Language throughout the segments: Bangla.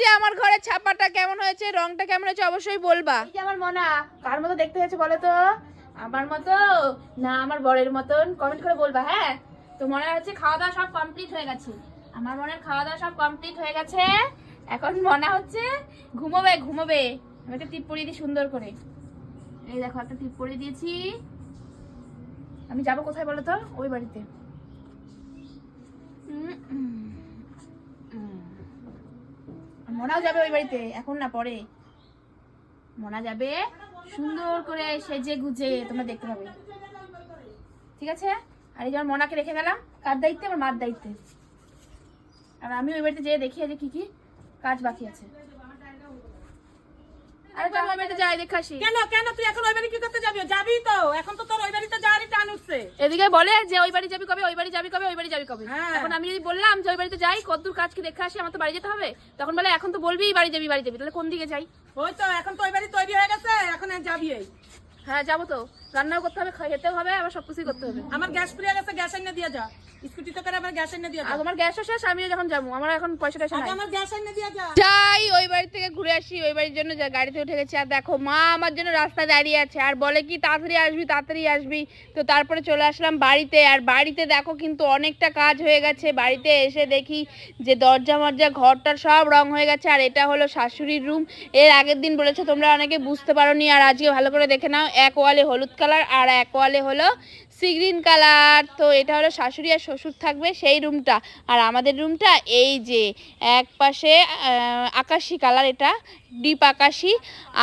যে আমার ঘরের ছাপাটা কেমন হয়েছে, রংটা কেমন হয়েছে অবশ্যই বলবা। এই যে আমার মনা, কার মতো দেখতে হয়েছে বলো তো? আমার মতো? না, আমার বরের মতন। কমেন্ট করে বলবা হ্যাঁ? তো মনে হচ্ছে খাওয়া দাওয়া সব কমপ্লিট হয়ে গেছে। আমার মনের খাওয়া দাওয়া সব কমপ্লিট হয়ে গেছে। এখন মনে হচ্ছে ঘুমোবে ঘুমোবে। আমি একটা টিপ পরিয়ে দিই সুন্দর করে। এই দেখো, একটা টিপ পরিয়ে দিয়েছি। আমি যাব কোথায় বলো তো? ওই বাড়িতে। উম। মনাও যাবে ওই বাড়িতে, এখন না পরে। মনা যাবে, সুন্দর করে সেজে গুজে তোমরা দেখতে পাবে। ঠিক আছে? আর এই যেমন মনাকে রেখে গেলাম, কার দায়িত্বে? আমার মার দায়িত্বে। আর আমি ওই বাড়িতে যেয়ে দেখি যে কি কি কাজ বাকি আছে। এদিকে বলে যে ওই বাড়ি যাবি কবে? ওই বাড়ি যাবি কবে? ওই বাড়ি যাবি কবে? হ্যাঁ। এখন আমি যদি বললাম যে ওই বাড়িতে যাই কতদূর কাজ কি দেখে আসি? আমার তো বাড়ি যেতে হবে? তখন বলে এখন তো বলবি বাড়ি যাবি বাড়ি যাবি। তাহলে কোন দিকে যাই? ওই তো এখন তো ওই বাড়ি তৈরি হয়ে গেছে এখন যাবি হ্যাঁ যাব তো। রান্নাও করতে হবে খেতেও হবে আবার সবকিছুই করতে হবে। আমার গ্যাস ফুরিয়ে গেছে গ্যাস এনে দিয়ে যা। স্কুটিতে করে আমার গ্যাস এনে দিয়ে আর গ্যাসও শেষ আমিও যখন যাব। আমার এখন পয়সা টয়সা আগে নাই। আমার গ্যাস এনে দিয়ে যা। যাই ওই বাড়ি থেকে ঘুরে আসি ওই বাড়ির জন্য যা গাড়িতে উঠে গেছি। আর দেখো মা আমার জন্য রাস্তায় দাঁড়িয়ে আছে। আর বলে কি তাড়াতাড়ি আসবি তাড়াতাড়ি আসবি। তো তারপরে চলে আসলাম বাড়িতে। আর বাড়িতে দেখো কিন্তু অনেকটা কাজ হয়ে গেছে। বাড়িতে এসে দেখি যে দরজা মরজা ঘরটার সব রং হয়ে গেছে। আর এটা হলো শাশুড়ির রুম। এর আগের দিন বলেছে তোমরা অনেকে বুঝতে পারোনি। আর আজকে ভালো করে দেখে নাও এক ওয়ালে হলুদ কালার আর এক ওয়ালে হলো সি গ্রিন কালার। তো এটা হলো শাশুড়ি আর শ্বশুর থাকবে সেই রুমটা। আর আমাদের রুমটা এই যে, এক পাশে আকাশি কালার এটা। ডিপ আকাশি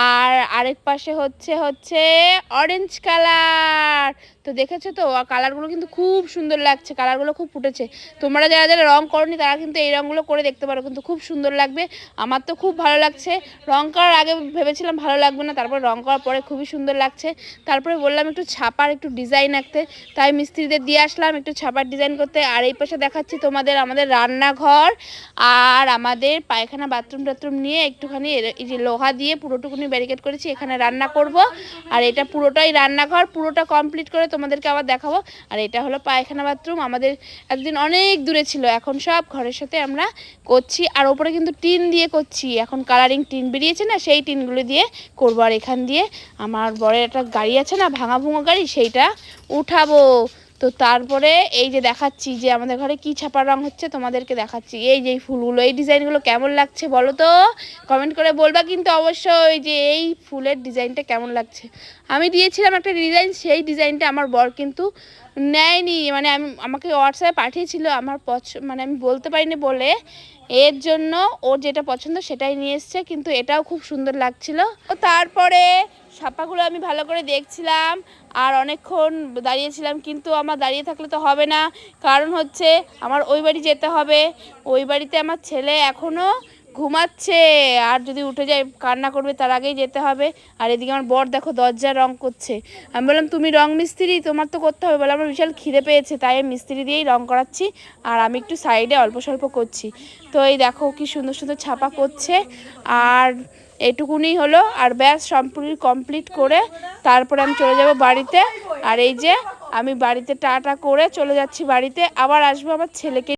আর আরেক পাশে হচ্ছে হচ্ছে অরেঞ্জ কালার তো দেখেছ তো কালারগুলো কিন্তু খুব সুন্দর লাগছে কালারগুলো খুব ফুটেছে। তোমরা যারা যারা রং করনি, তারা কিন্তু এই রঙগুলো করে দেখতে পারো, কিন্তু খুব সুন্দর লাগবে। আমার তো খুব ভালো লাগছে। রং করার আগে ভেবেছিলাম ভালো লাগবে না, তারপর রং করার পরে খুবই সুন্দর লাগছে। তারপরে বললাম একটু ছাপার, একটু ডিজাইন আঁকতে। তাই মিস্ত্রিদের দিয়ে আসলাম একটু ছাপার ডিজাইন করতে। আর এই পাশে দেখাচ্ছি তোমাদের আমাদের রান্নাঘর আর আমাদের পায়খানা বাথরুম টাথরুম নিয়ে একটুখানি এই যে লোহা দিয়ে পুরোটুকুনি ব্যারিকেড করেছি, এখানে রান্না করব। আর এটা পুরোটাই রান্নাঘর, পুরোটা কমপ্লিট করে তোমাদেরকে আবার দেখাবো। আর এটা হলো পায়খানা বাথরুম আমাদের একদিন অনেক দূরে ছিল, এখন সব ঘরের সাথে আমরা করছি। আর ওপরে কিন্তু টিন দিয়ে করছি, এখন কালারিং টিন বেরিয়েছে না, সেই টিনগুলো দিয়ে করব। আর এখান দিয়ে আমার বড়ের একটা গাড়ি আছে না, ভাঙা ভুঙো গাড়ি, সেইটা উঠাবো। তো তারপরে এই যে দেখাচ্ছি যে আমাদের ঘরে কি ছাপার রং হচ্ছে, তোমাদেরকে দেখাচ্ছি। এই যে ফুলগুলো, এই ডিজাইনগুলো কেমন লাগছে বলো তো? কমেন্ট করে বলবা কিন্তু অবশ্যই যে এই ফুলের ডিজাইনটা কেমন লাগছে। আমি দিয়েছিলাম একটা ডিজাইন, সেই ডিজাইনটা আমার বর কিন্তু নেয়নি। মানে আমি, আমাকে হোয়াটসঅ্যাপে পাঠিয়েছিল আমার পছ মানে আমি বলতে পারিনি বলে। এর জন্য ওর যেটা পছন্দ সেটাই নিয়ে এসছে, কিন্তু এটাও খুব সুন্দর লাগছিল। তারপরে ছাপাগুলো আমি ভালো করে দেখছিলাম আর অনেকক্ষণ দাঁড়িয়েছিলাম, কিন্তু আমার দাঁড়িয়ে থাকলে তো হবে না। কারণ হচ্ছে আমার ওই বাড়ি যেতে হবে। ওই বাড়িতে আমার ছেলে এখনও ঘুমাচ্ছে। আর যদি উঠে যায়, কান্না করবে, তার আগেই যেতে হবে। আর এদিকে আমার বর দেখো দরজা রং করছে। আমি বললাম, তুমি রং মিস্ত্রি? তোমার তো করতে হবে। বলে, আমার বিশাল খিদে পেয়েছে, তাই আমি মিস্ত্রি দিয়েই রং করাচ্ছি। আর আমি একটু সাইডে অল্প স্বল্প করছি। তো এই দেখো কি সুন্দর সুন্দর ছাপা করছে। আর এটুকুনি হলো, আর ব্যাস সম্পূর্ণ কমপ্লিট করে তারপরে আমি চলে যাব বাড়িতে। আর এই যে, আমি বাড়িতে টাটা করে চলে যাচ্ছি বাড়িতে। আবার আসব আমার ছেলেকে